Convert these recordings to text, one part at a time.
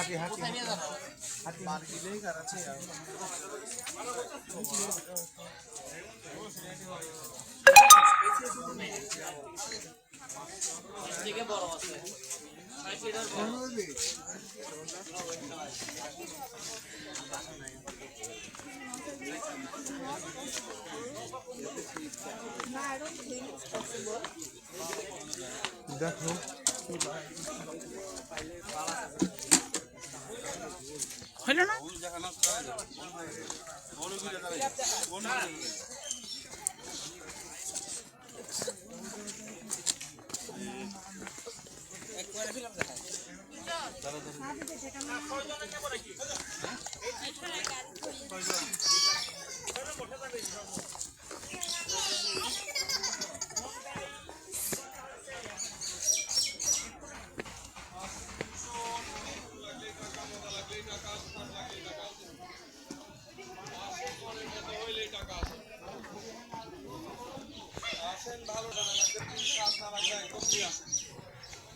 একটা হাঁটি হাঁটি। হাঁটি মার্কিলেই কারাচ্ছে থেকে বড় আছে। দেখো। হইল না?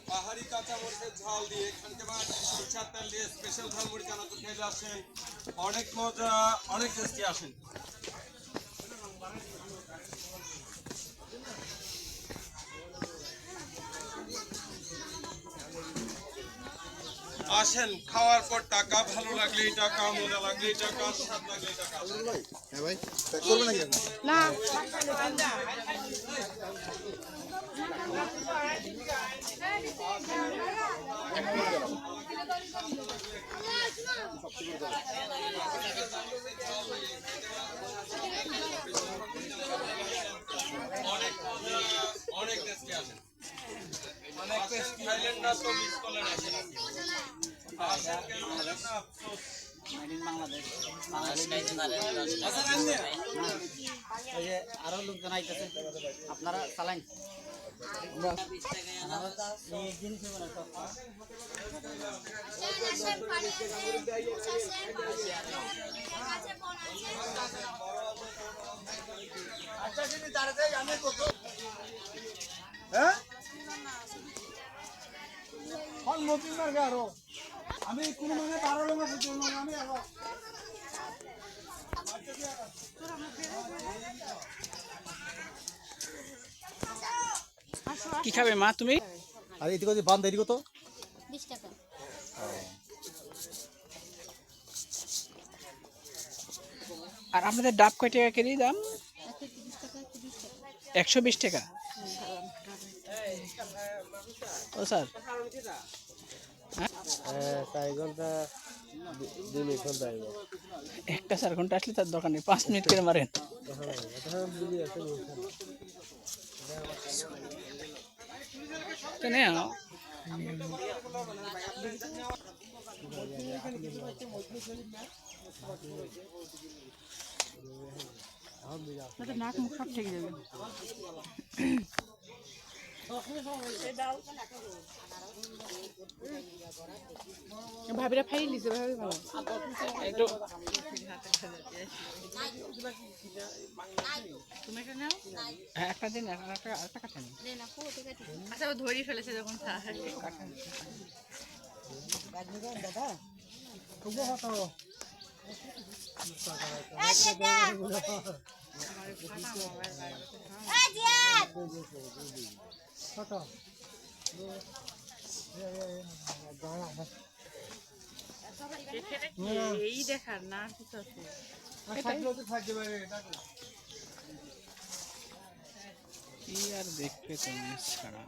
পাহাড়ি কাঁচা মরিচের ঝাল দিয়ে এখানকে বা সরষার তেল দিয়ে স্পেশাল খেয়ে আসেন। অনেক মজা অনেক টেস্টি আসেন। আসেন খাওয়ার পর টাকা ভালো লাগলেই টাকা মজা লাগলেই টাকা স্বাদ লাগলেই টাকা। হ্যাঁ ভাই করবে নাকি না। অনেক টেস্টি আসেন অনেক টেস্টি খাইলেন না আরও লোকজন আইতেছে। আপনারা চালাইন হ্যাঁ আমি কোনো মানে বারো লোক আমি কি খাবে মা তুমি? আর এদিকে যদি বান্ধ এদিকে তো। বিশ টাকা। আর আপনাদের ডাব কয় টাকা কেজি দাম? একশো বিশ টাকা। ও স্যার। দুই মিনিট ঘণ্টা। একটা চার ঘণ্টা আসলে তার দোকানে পাঁচ মিনিট করে মারেন। তো নেও। নাক মুখ সব ঠিক যাবে। ভাবিরা ফাই লিছে ভাবি ভালো। একটু তুমি এটা নাও হ্যাঁ একটা দিন একটা একটা একটা কাটা নিন দেন আপু ঠিক আছে আচ্ছা ও ধরি ফেলেছে যখন খায় এই দেখার না কিছু আছে। কি আর দেখবে তুমি? ছাড়া।